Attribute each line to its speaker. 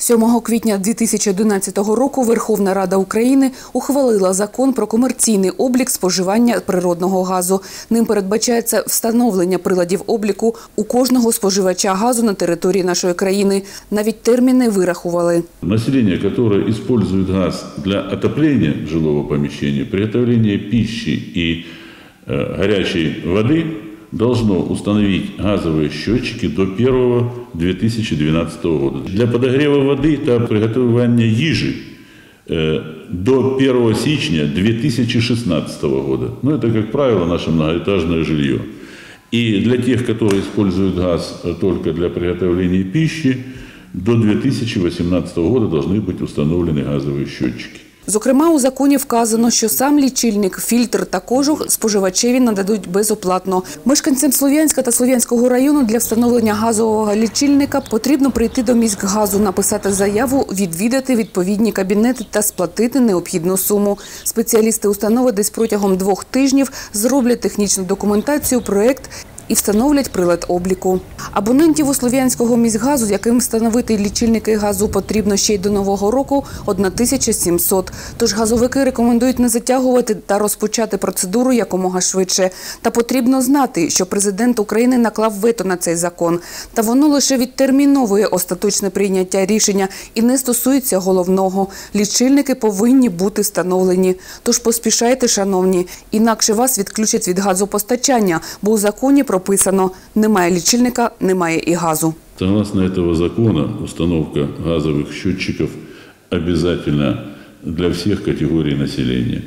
Speaker 1: 7 квітня 2011 року Верховна Рада України ухвалила закон про комерційний облік споживання природного газу. Ним передбачається встановлення приладів обліку у кожного споживача газу на території нашої країни. Навіть терміни вирахували.
Speaker 2: Население, которое использует газ для отопления жилого помещения, приготовления пищи и э, горячей воды, должно установить газовые счетчики до 1 2012 года. Для подогрева воды та приготовления ежи э, до 1 січня 2016 года. Ну, это, как правило, наше многоэтажное жилье. И для тех, которые используют газ только для приготовления пищи, до 2018 года должны быть установлены газовые счетчики.
Speaker 1: Зокрема, у законі вказано, що сам лічильник, фільтр та кожух споживачеві нададуть безоплатно. Мешканцям Слов'янська та Слов'янського району для встановлення газового лічильника потрібно прийти до міськгазу, написати заяву, відвідати відповідні кабінети та сплатити необхідну суму. Спеціалісти установи десь протягом двох тижнів зроблять технічну документацію, проект і встановлять прилад обліку. Абонентів у Слов'янського міськгазу, яким встановити лічильники газу потрібно ще й до нового року, 1700. Тож газовики рекомендують не затягувати та розпочати процедуру якомога швидше. Та потрібно знати, що президент України наклав вето на цей закон. Та воно лише відтерміновує остаточне прийняття рішення і не стосується головного. Лічильники повинні бути встановлені. Тож поспішайте, шановні, інакше вас відключать від газопостачання, бо у законі прописано немає лічильника, немає і газу.
Speaker 2: Согласно этого закона, установка газовых счетчиков обязательно для всех категорий населения.